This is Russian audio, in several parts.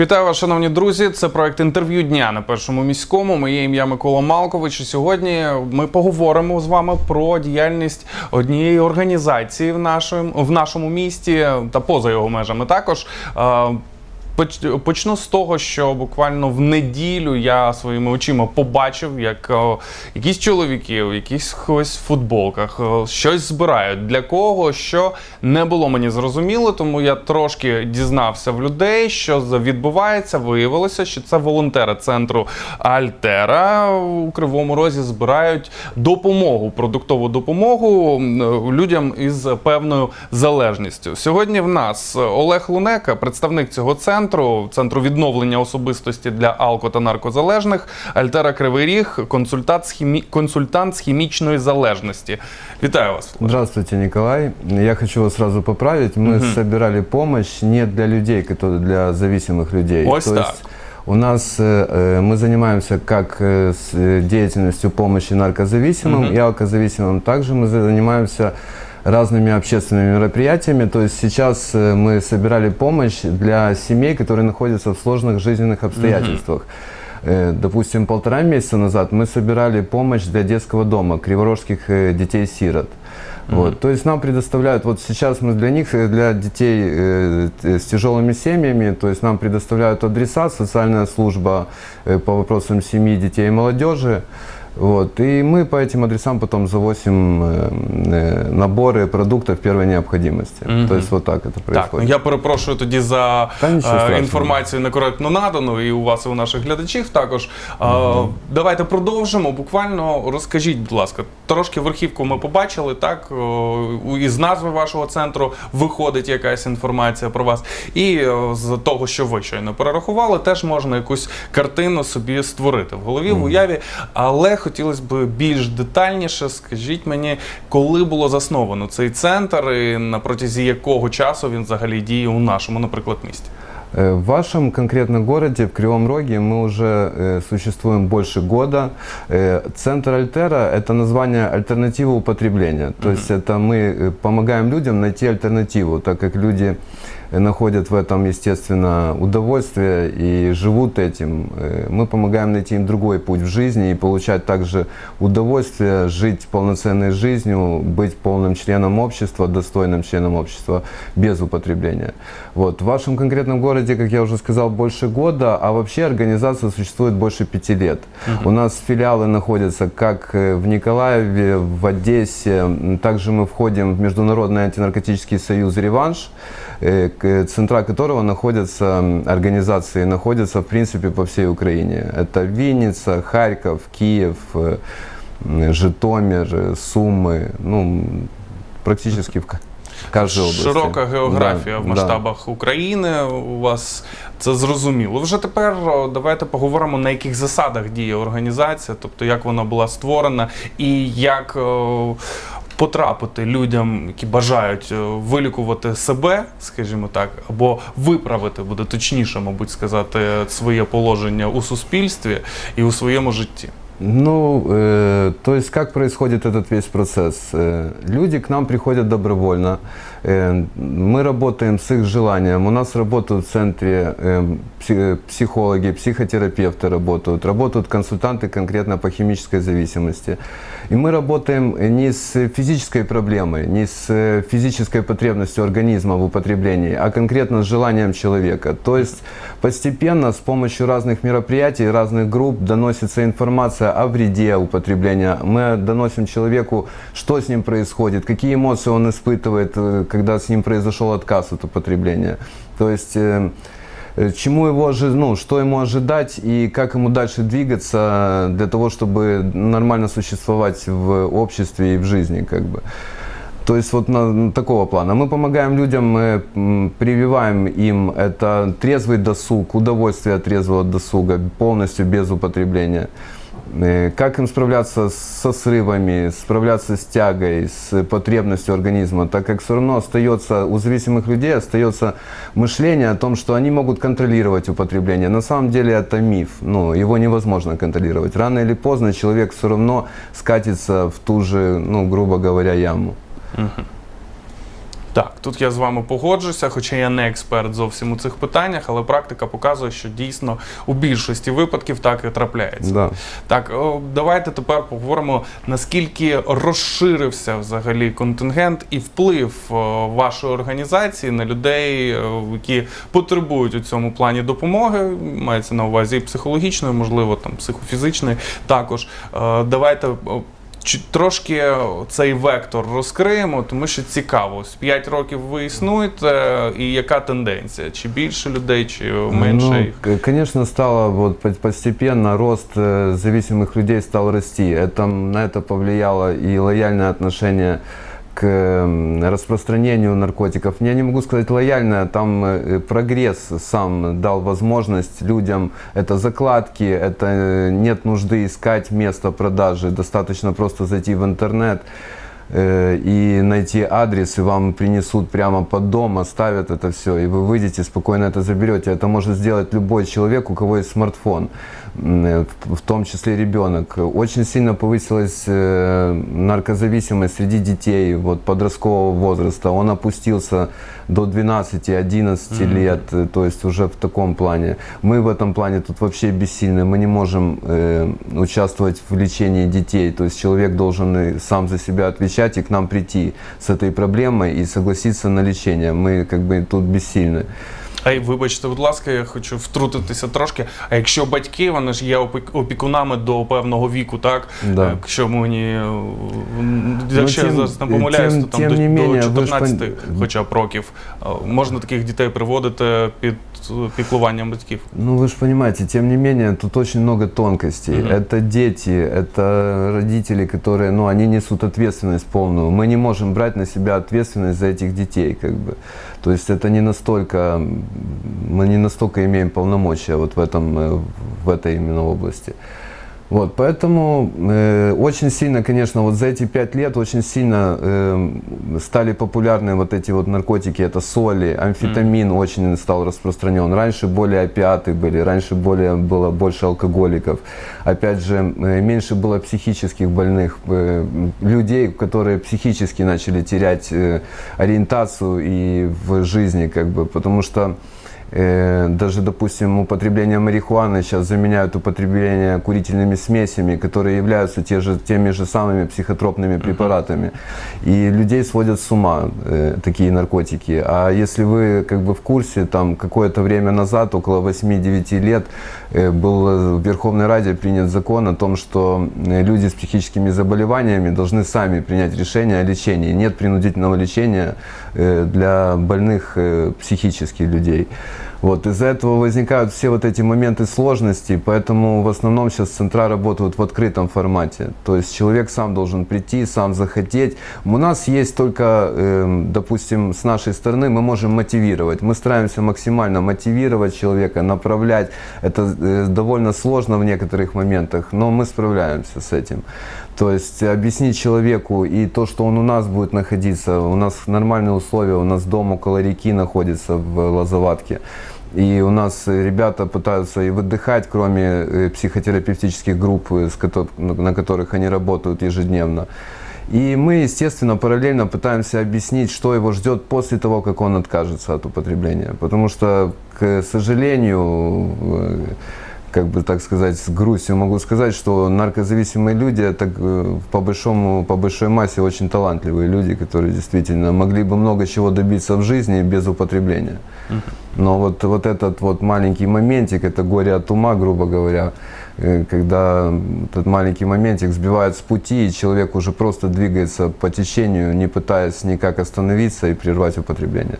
Вітаю вас, шановні друзі. Це проект інтерв'ю дня на першому міському. Моє ім'я Микола Малкович. І сьогодні ми поговоримо з вами про діяльність однієї організації в нашому, в нашому місті та поза його межами також. Почну з того, що буквально в неділю я своїми очима побачив, як е, якісь чоловіки в якихось футболках е, щось збирають. Для кого що не було мені зрозуміло, тому я трошки дізнався в людей, що відбувається. Виявилося, що це волонтери центру Альтера у Кривому Розі збирають допомогу, продуктову допомогу е, людям із певною залежністю. Сьогодні в нас Олег Лунека, представник цього центру, центру відновлення особистості для алко та наркозалежних, Альтера Кривий Ріг, консультант з, хімі... консультант з хімічної залежності. Вітаю вас. Здравствуйте, Николай. Я хочу вас сразу поправить. Мы собирали помощь не для людей, которые для зависимых людей. Ось То так. есть у нас э, э, мы занимаемся как э, с э, деятельностью помощи наркозависимым и алкозависимым. Также мы занимаемся разными общественными мероприятиями. То есть сейчас э, мы собирали помощь для семей, которые находятся в сложных жизненных обстоятельствах. Э, Допустим, полтора месяца назад мы собирали помощь для детского дома криворожских э, детей-сирот. Вот, то есть нам предоставляют, вот сейчас мы для них, для детей э, с тяжелыми семьями, то есть нам предоставляют адреса, социальная служба э, по вопросам семьи, детей и молодежи. Вот, и мы по этим адресам потом завозим э, э, наборы продуктов первой необходимости. То есть вот так это Так, ну происходит. я перепрошую тоді за Та нічого е, страшного. інформацію некоректно надану і у вас, і у наших глядачів також. Е, Давайте продовжимо. Буквально розкажіть, будь ласка, трошки верхівку ми побачили, так? е, у- Із назви вашого центру виходить якась інформація про вас. І е, з того, що ви щойно перерахували, теж можна якусь картину собі створити в голові, в уяві. Але хотілося б більш детальніше. Скажіть мені, коли було засновано цей центр, і на протязі якого часу він взагалі діє у нашому, наприклад, місті? Э, В вашем конкретно городе, в Кривом Роге, мы уже э, существуем больше года. Э, Центр Альтера – это название альтернативы употребления. То есть это мы э, помогаем людям найти альтернативу, так как люди э, находят в этом, естественно, удовольствие и живут этим. Э, Мы помогаем найти им другой путь в жизни и получать также удовольствие, жить полноценной жизнью, быть полным членом общества, достойным членом общества без употребления. Вот. В вашем конкретном городе, как я уже сказал, больше года, а вообще организация существует больше пяти лет. У нас филиалы находятся как э, в Николаеве, в Одессе, также мы входим в Международный антинаркотический союз «Реванш», э, центра которого находятся м, организации, находятся в принципе по всей Украине. Это Винница, Харьков, Киев, э, м, Житомир, э, Сумы, ну, м, практически в ка- каждой области. Широка географія Да, в да. масштабах України у вас це зрозуміло. Вже тепер о, давайте поговоримо на яких засадах діє організація, тобто як вона була створена і як о, потрапити людям, які бажають е, вилікувати себе, скажімо так, або виправити, буде точніше, мабуть, сказати, своє положення у суспільстві і у своєму житті. Ну, э, то есть как происходит этот весь процесс? Э, люди к нам приходят добровольно. Э, мы работаем с их желанием. У нас работают в центре э, пси- психологи, психотерапевты работают, работают консультанты конкретно по химической зависимости. И мы работаем не с физической проблемой, не с э, физической потребностью организма в употреблении, а конкретно с желанием человека. То есть постепенно с помощью разных мероприятий, разных групп доносится информация о вреде употребления. Мы доносим человеку, что с ним происходит, какие эмоции он испытывает, когда с ним произошел отказ от употребления. То есть э, э, чему его ну, что ему ожидать и как ему дальше двигаться для того, чтобы нормально существовать в обществе и в жизни, как бы. То есть вот на, на такого плана. Мы помогаем людям, мы прививаем им это трезвый досуг, удовольствие от трезвого досуга, полностью без употребления. Э, Как им справляться со срывами, справляться с тягой, с потребностью организма, так как все равно остается, у зависимых людей остается мышление о том, что они могут контролировать употребление. На самом деле это миф, ну, его невозможно контролировать. Рано или поздно человек все равно скатится в ту же, ну, грубо говоря, яму. Так, тут я з вами погоджуся, хоча я не експерт зовсім у цих питаннях, але практика показує, що дійсно у більшості випадків так і трапляється. Да. Так, о, давайте тепер поговоримо, наскільки розширився взагалі контингент і вплив о, вашої організації на людей, о, які потребують у цьому плані допомоги. Мається на увазі і психологічної, можливо, там психофізичної також. Е, Давайте. о, чи трошки цей вектор розкриємо, тому що цікаво. Ось 5 років ви існуєте, і яка тенденція? Чи більше людей, чи менше Ну, їх? к- конечно, стало вот по- постепенно рост э, зависимых людей стал расти. Это, на это повлияло и лояльное отношение распространению наркотиков. Я не могу сказать лояльное, там э, прогресс сам дал возможность людям, это закладки, это э, нет нужды искать место продажи, достаточно просто зайти в интернет, э, и найти адрес, и вам принесут прямо под дом, оставят это все, и вы выйдете, спокойно это заберете. Это может сделать любой человек, у кого есть смартфон, в в том числе ребенок. Очень сильно повысилась э, наркозависимость среди детей вот, подросткового возраста. Он опустился до 12-11 лет, э, то есть уже в таком плане. Мы в этом плане тут вообще бессильны, мы не можем э, участвовать в лечении детей, то есть человек должен сам за себя отвечать и к нам прийти с этой проблемой и согласиться на лечение. Мы как бы тут бессильны. А й вибачте, будь ласка, я хочу втрутитися трошки. А якщо батьки, вони ж є опік- опікунами до певного віку, так? Да. Якщо мені е, м, якщо я тем- зараз не помиляюсь, тем- то там тем до, не до менее, ви ж 14 пон- хоча б років е, можна таких дітей приводити під е, піклуванням батьків. Ну, вы же понимаете, тем не менее, тут очень много тонкостей. Мгм. Это дети, это родители, которые, ну, они несут ответственность полную. Мы не можем брать на себя ответственность за этих детей, как бы. То есть это не настолько, м, мы не настолько имеем полномочия вот в этом, э, в этой именно области. Вот, поэтому э, очень сильно, конечно, вот за эти пять лет очень сильно э, стали популярны вот эти вот наркотики, это соли, амфетамин очень стал распространен. Раньше более опиаты были, раньше более было больше алкоголиков. Опять же, э, меньше было психических больных э, людей, которые психически начали терять э, ориентацию и в жизни, как бы, потому что даже, допустим, употребление марихуаны сейчас заменяют употребление курительными смесями, которые являются те же, теми же самыми психотропными препаратами. И людей сводят с ума э, такие наркотики. А если вы как бы в курсе, там какое-то время назад, около 8-9 лет, э, был э, в Верховной Раде принят закон о том, что э, люди с психическими заболеваниями должны сами принять решение о лечении. Нет принудительного лечения э, для больных э, психических людей. Вот, из-за этого возникают все вот эти моменты сложности, поэтому в основном сейчас центра работают в открытом формате. То есть человек сам должен прийти, сам захотеть. У нас есть только, эм, допустим, с нашей стороны мы можем мотивировать. Мы стараемся максимально мотивировать человека, направлять. Это э, довольно сложно в некоторых моментах, но мы справляемся с этим. То есть объяснить человеку и то, что он у нас будет находиться, у нас нормальные условия, у нас дом около реки находится в Лозоватке. И у нас ребята пытаются и выдыхать, кроме э, психотерапевтических групп, э, на которых они работают ежедневно. И мы, естественно, параллельно пытаемся объяснить, что его ждет после того, как он откажется от употребления. Потому что, к сожалению, э, как бы так сказать, с грустью могу сказать, что наркозависимые люди это э, по большому, по большой массе очень талантливые люди, которые действительно могли бы много чего добиться в жизни без употребления. Но вот, вот этот вот маленький моментик, это горе от ума, грубо говоря, когда этот маленький моментик сбивает с пути, и человек уже просто двигается по течению, не пытаясь никак остановиться и прервать употребление.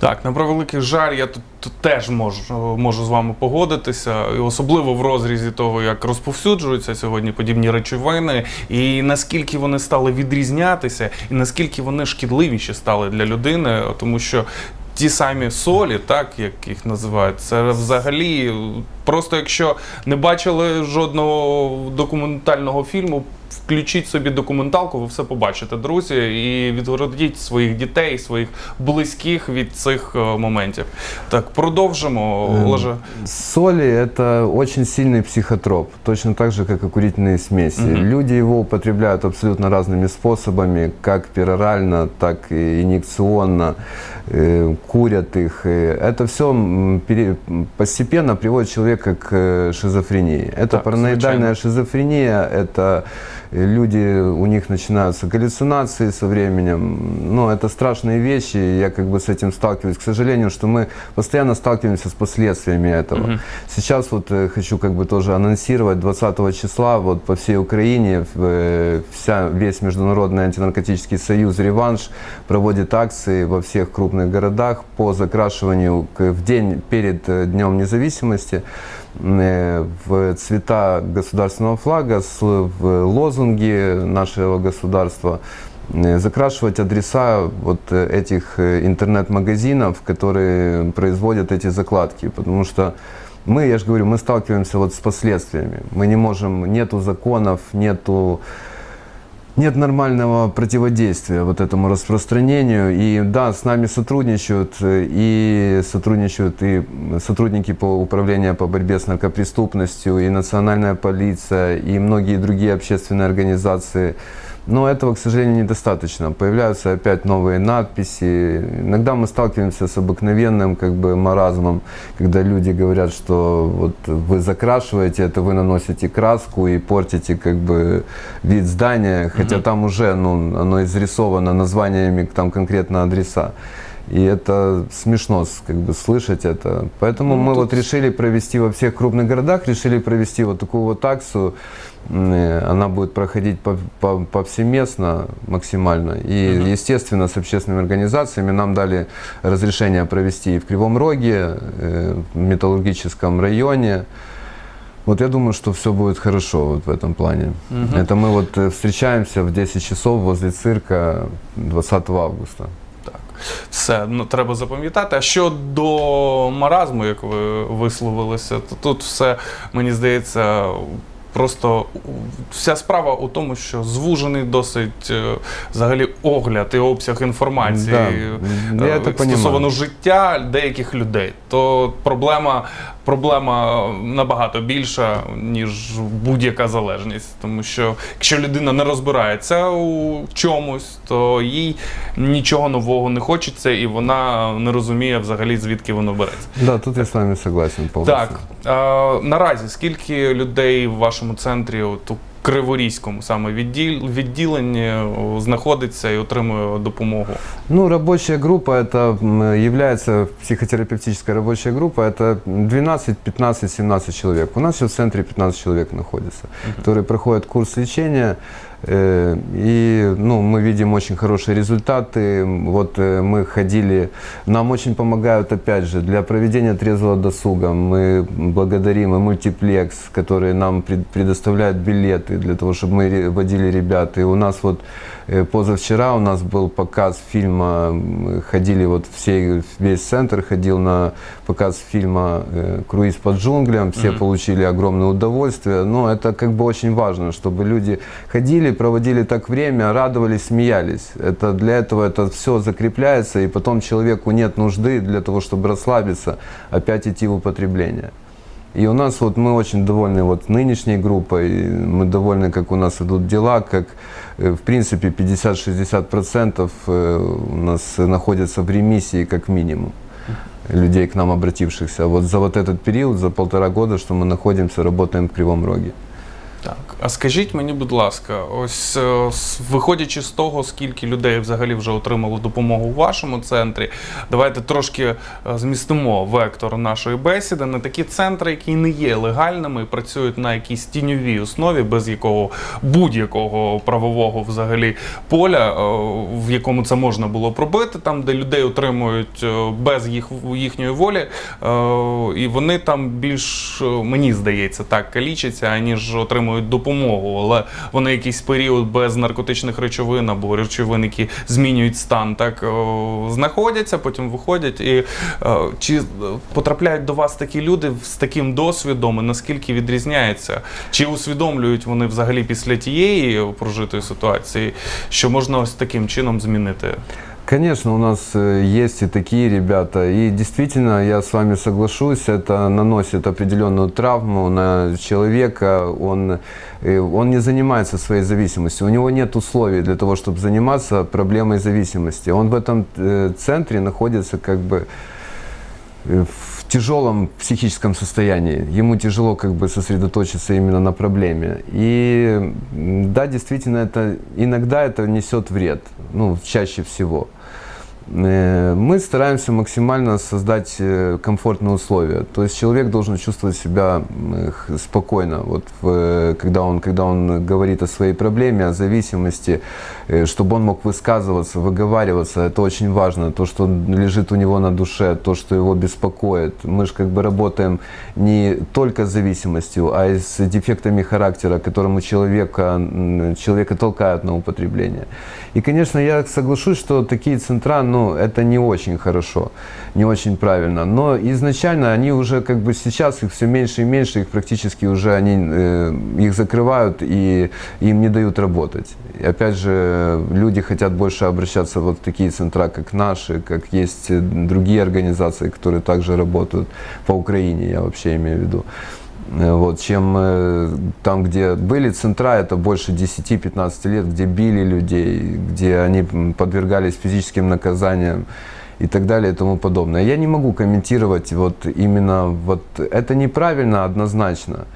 Так, на превеликий жаль, я тут, тут теж можу, можу з вами погодитися, і особливо в розрізі того, як розповсюджуються сьогодні подібні речовини, і наскільки вони стали відрізнятися, і наскільки вони шкідливіші стали для людини, тому що. Ті самі солі, так як їх називають, це взагалі Просто якщо не бачили жодного документального фільму, включіть собі документалку, ви все побачите, друзі, і відгородіть своїх дітей, своїх близьких від цих е, моментів. Так, продовжимо, Ем, Олеже. Соли – это очень сильный психотроп, точно так же, как и курительные смеси. Мгм. Люди его употребляют абсолютно разными способами, как перорально, так и инъекционно, э, курят их. И Это все постепенно приводит человека к э, шизофрении. Это Так, параноидальная шизофрения, это э, люди, у них начинаются галлюцинации со временем. Ну, это страшные вещи, я как бы с этим сталкиваюсь. К сожалению, что мы постоянно сталкиваемся с последствиями этого. Мгм. Сейчас вот э, хочу как бы тоже анонсировать 20 числа вот по всей Украине э, вся, весь Международный антинаркотический союз «Реванш» проводит акции во всех крупных городах по закрашиванию в день перед э, Днем независимости в цвета государственного флага, в лозунги нашего государства э, закрашивать адреса вот э, этих э, интернет-магазинов, которые производят эти закладки, потому что мы, я же говорю, мы сталкиваемся вот с последствиями. Мы не можем, нету законов, нету нет нормального противодействия вот этому распространению. И да, с нами сотрудничают э, и сотрудничают и сотрудники по управлению по борьбе с наркопреступностью, и национальная полиция, и многие другие общественные организации. Но этого, к сожалению, недостаточно. Появляются опять новые надписи. Иногда мы сталкиваемся с обыкновенным как бы маразмом, когда люди говорят, что вот вы закрашиваете, это вы наносите краску и портите как бы вид здания, хотя там уже ну, оно изрисовано названиями там конкретно адреса. И это смешно как бы слышать это. Поэтому Ну, мы тут- вот решили провести во всех крупных городах, решили провести вот такую вот акцию. Э, Она будет проходить пов- по- повсеместно максимально. И, Мгм. естественно, с общественными организациями нам дали разрешение провести и в Кривом Роге, э, в Металлургическом районе. Вот я думаю, что все будет хорошо вот в этом плане. Мгм. Это мы вот э, встречаемся в 10 часов возле цирка 20 августа. Все ну, треба запам'ятати. А щодо маразму, як ви висловилися, то тут все мені здається. Просто вся справа у тому, що звужений досить е, взагалі огляд і обсяг інформації Да, е, я это стосовно життя деяких людей. То проблема, проблема набагато більша, ніж будь-яка залежність. Тому що якщо людина не розбирається у чомусь, то їй нічого нового не хочеться, і вона не розуміє взагалі звідки воно береться. Да, тут я з вами согласен повністю. Так, е, наразі скільки людей в вашому центрі, от Криворізькому саме відділ, відділенні о, знаходиться і отримує допомогу? Ну, рабочая группа, это м, является психотерапевтическая рабочая группа, это 12, 15, 17 человек. У нас сейчас в центре 15 человек находится, которые проходят курс лечения. Э, И ну, мы видим очень хорошие результаты. Вот э, мы ходили, нам очень помогают, опять же, для проведения трезвого досуга. Мы благодарим и мультиплекс, которые нам пред- предоставляют билеты для того, чтобы мы водили ребят. И у нас вот э, позавчера у нас был показ фильма, мы ходили вот все, весь центр ходил на показ фильма «Круиз по джунглям», все Мгм. получили огромное удовольствие. Но это как бы очень важно, чтобы люди ходили, проводили так время, радовались, смеялись. Это для этого это все закрепляется, и потом человеку нет нужды для того, чтобы расслабиться, опять идти в употребление. И у нас вот мы очень довольны вот нынешней группой, мы довольны, как у нас идут дела, как э, в принципе 50-60% э, у нас находятся в ремиссии как минимум людей к нам обратившихся. Вот за вот этот период, за полтора года, что мы находимся, работаем в Кривом Роге. А скажіть мені, будь ласка, ось е, виходячи з того, скільки людей взагалі вже отримало допомогу у вашому центрі, давайте трошки е, змістимо вектор нашої бесіди на такі центри, які не є легальними працюють на якійсь тіньовій основі, без якого будь-якого правового взагалі поля, е, в якому це можна було пробити, там де людей отримують без їх їхньої волі, і вони там більш мені здається так калічаться, аніж отримують отримують допомогу, але вони якийсь період без наркотичних речовин або речовин, які змінюють стан, так знаходяться, потім виходять. І е, чи потрапляють до вас такі люди з таким досвідом, і наскільки відрізняється? Чи усвідомлюють вони взагалі після тієї прожитої ситуації, що можна ось таким чином змінити? Конечно, у нас э, есть и такие ребята. И действительно, я с вами соглашусь, это наносит определенную травму на человека. Он, э, он не занимается своей зависимостью. У него нет условий для того, чтобы заниматься проблемой зависимости. Он в этом э, центре находится как бы в тяжелом психическом состоянии. Ему тяжело как бы сосредоточиться именно на проблеме. И да, действительно, это иногда это несет вред, ну, чаще всего. Э, Мы стараемся максимально создать э, комфортные условия. То есть человек должен чувствовать себя спокойно, вот в- когда, он, когда он говорит о своей проблеме, о зависимости, э, чтобы он мог высказываться, выговариваться. Это очень важно. То, что лежит у него на душе, то, что его беспокоит. Мы же как бы работаем не только с зависимостью, а и с дефектами характера, которому человека, человека толкают на употребление. И, конечно, я соглашусь, что такие центра, ну, это не очень хорошо, не очень правильно. Но изначально они уже как бы сейчас их все меньше и меньше, их практически уже они э, их закрывают и им не дают работать. И опять же, люди хотят больше обращаться вот в такие центра, как наши, как есть э, другие организации, которые также работают по Украине, я вообще имею в виду. Э, Вот, чем э, там, где были центра, это больше 10-15 лет, где били людей, где они подвергались физическим наказаниям и так далее и тому подобное. Я не могу комментировать вот именно вот это неправильно однозначно,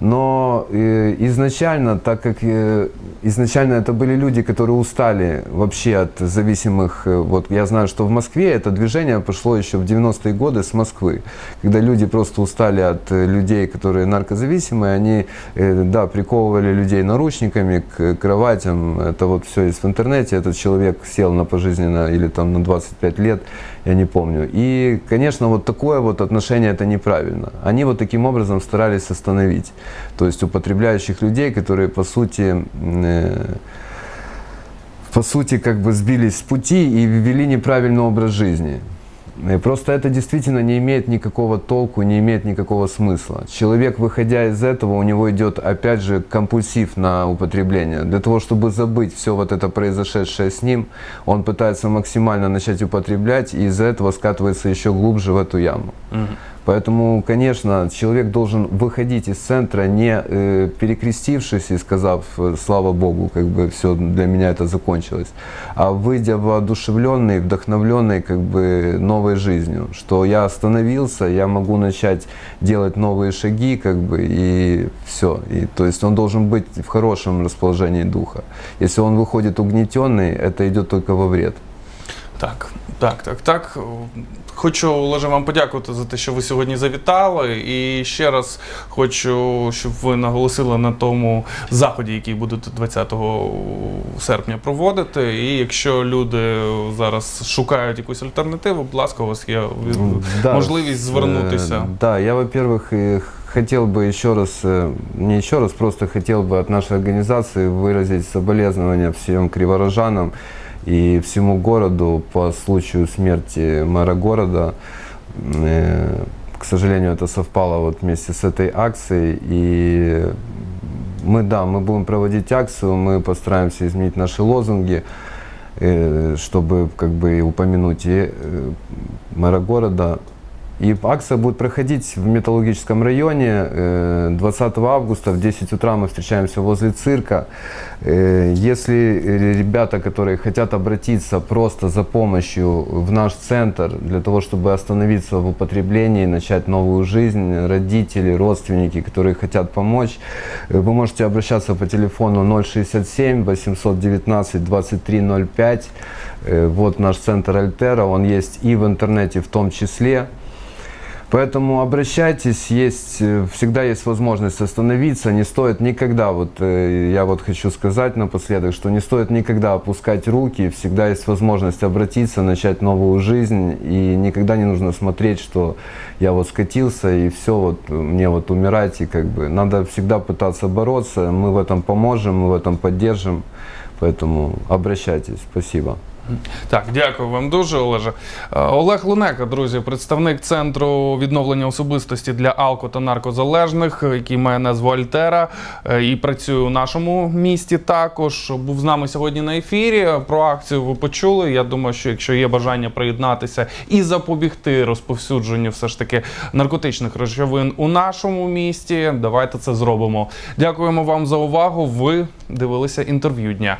но э, изначально, так как э, изначально это были люди, которые устали вообще от зависимых, э, вот я знаю, что в Москве это движение пошло еще в 90-е годы с Москвы, когда люди просто устали от людей, которые наркозависимые, они, да, приковывали людей наручниками к кроватям, это вот все есть в интернете, этот человек сел на пожизненно или там на 25 лет, я не помню. И, конечно, вот такое вот отношение это неправильно. Они вот таким образом старались остановить, то есть употребляющих людей, которые по сути э, по сути, как бы сбились с пути и ввели неправильный образ жизни. И Просто это действительно не имеет никакого толку, не имеет никакого смысла. Человек, выходя из этого, у него идет, опять же, компульсив на употребление. Для того, чтобы забыть все вот это произошедшее с ним, он пытается максимально начать употреблять, и из-за этого скатывается еще глубже в эту яму. Поэтому, конечно, человек должен выходить из центра, не э, перекрестившись и сказав, э, слава Богу, как бы все для меня это закончилось, а выйдя воодушевленный, вдохновленный как бы новой жизнью, что я остановился, я могу начать делать новые шаги, как бы, и все. И, то есть он должен быть в хорошем расположении духа. Если он выходит угнетенный, это идет только во вред. Так, так, так, так. Хочу, Олеже, вам подякувати за те, що ви сьогодні завітали. І ще раз хочу, щоб ви наголосили на тому заході, який будете 20 серпня проводити. І якщо люди зараз шукають якусь альтернативу, будь ласка, у вас є від- Да, можливість с- звернутися. э, Да, я, во-первых, э, хотел бы еще раз, э, не еще раз, просто хотел бы от нашей организации выразить соболезнования всем криворожанам И всему городу по случаю смерти мэра города. Э, К сожалению, это совпало вот вместе с этой акцией. И мы, да, мы будем проводить акцию, мы постараемся изменить наши лозунги, э, чтобы как бы упомянуть и э, мэра города. И акция будет проходить в Металлургическом районе. Э, 20 августа в 10 утра мы встречаемся возле цирка. Э, Если э, ребята, которые хотят обратиться просто за помощью в наш центр, для того, чтобы остановиться в употреблении, начать новую жизнь, родители, родственники, которые хотят помочь, э, вы можете обращаться по телефону 067 819 2305. Э, Вот наш центр Альтера, он есть и в интернете в том числе. Поэтому обращайтесь, есть, э, всегда есть возможность остановиться, не стоит никогда, вот э, я вот хочу сказать напоследок, что не стоит никогда опускать руки, всегда есть возможность обратиться, начать новую жизнь, и никогда не нужно смотреть, что я вот скатился, и все, вот мне вот умирать, и как бы надо всегда пытаться бороться, мы в этом поможем, мы в этом поддержим, поэтому обращайтесь, спасибо. Так, дякую вам дуже, Олеже. Е, Олег Лунека, друзі, представник центру відновлення особистості для алко та наркозалежних, який має назву Альтера е, і працює у нашому місті. Також був з нами сьогодні на ефірі. Про акцію ви почули. Я думаю, що якщо є бажання приєднатися і запобігти розповсюдженню все ж таки наркотичних речовин у нашому місті, давайте це зробимо. Дякуємо вам за увагу. Ви дивилися інтерв'ю дня.